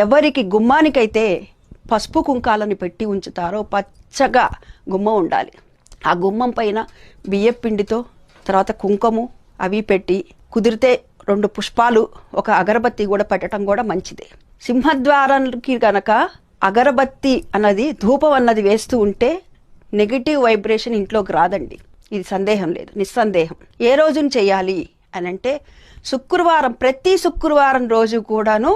ఎవరికి గుమ్మానికైతే పసుపు కుంకాలని పెట్టి ఉంచుతారో పచ్చగా గుమ్మం ఉండాలి. ఆ గుమ్మం పైన బియ్యం పిండితో తర్వాత కుంకుము అవి పెట్టి కుదిరితే రెండు పుష్పాలు ఒక అగరబత్తి కూడా పెట్టడం కూడా మంచిది. సింహద్వారానికి గనక అగరబత్తి అన్నది ధూపం అన్నది వేస్తూ ఉంటే నెగిటివ్ వైబ్రేషన్ ఇంట్లోకి రాదండి. ఇది సందేహం లేదు నిస్సందేహం. ఏ రోజున చేయాలి అని అంటే శుక్రవారం ప్రతి శుక్రవారం రోజు కూడాను